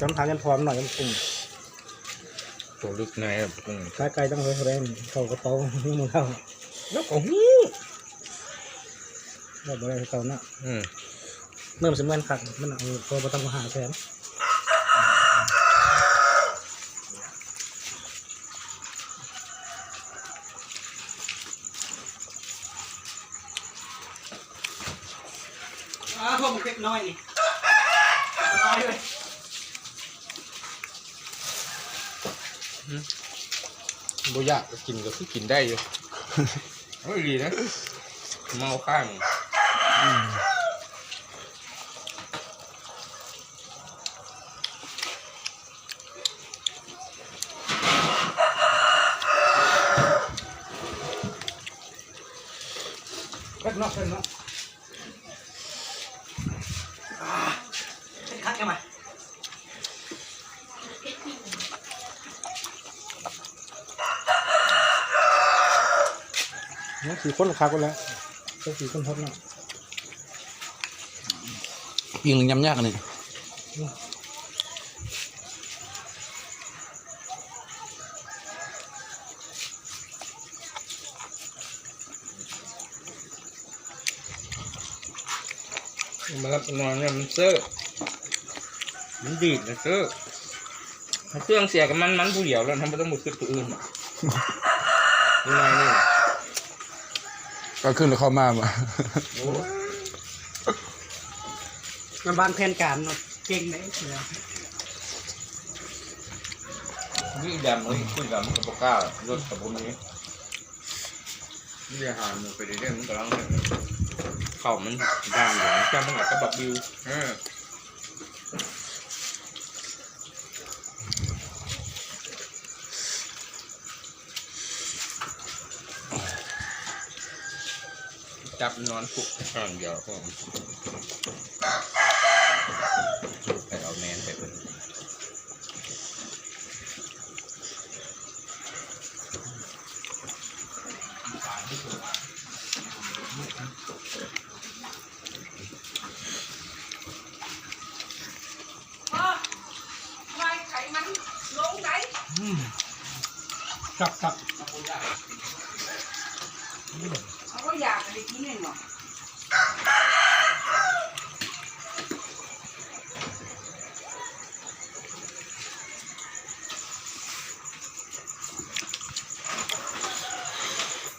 จำทางกันพร้อมหน่อยกันปุ่มตัวลึกในแบบอืมกายไกลต้องเฮ้ยเร่งเข้ากระเป๋านี่มึงเข้าแล้วก็หู้เราบ่ได้ให้เขานะอืมเมื่อมันสำคัญขัดมันเอาตัวประตังมาหาแทนอ้าวผมเก็บน้อยนี่น้อยเลย บ่อยากก็กินก็คือกินได้อยู่เฮ้ยดีนะ เมาข้างเก็บนอกเก็บนอกอ่าเป็นคัดกันม นี่สี่คนคักกันแล้วก็สี่คนทดเนาะยิงยำยากอันนี่มันรับนอนเนี่ยมันเสื้อมันดีดนะเสื้อถ้าเครื่องเสียกับมันมันผู้เดียวแล้วทำไม่ต้องบุกขึ้นตัวอื่นยังไงนี่ ก็ขึ้นแล้วเข้ามามาโอ้ยมันบ้านแผนการเนาะเก่งไหมเสือนี่ดำเลยขึ้นดำกับปากการถกับผมนี้นี่อาหารมันไปเรื่อยๆมันกำลังเข่ามันดังอยู่นะจำมันอาจจะบับบิวเออ จับนอนปุกข้างเดียวก็ไปเอาแมนไปเป็นไล่ไขมันลงไหนกลับกลับ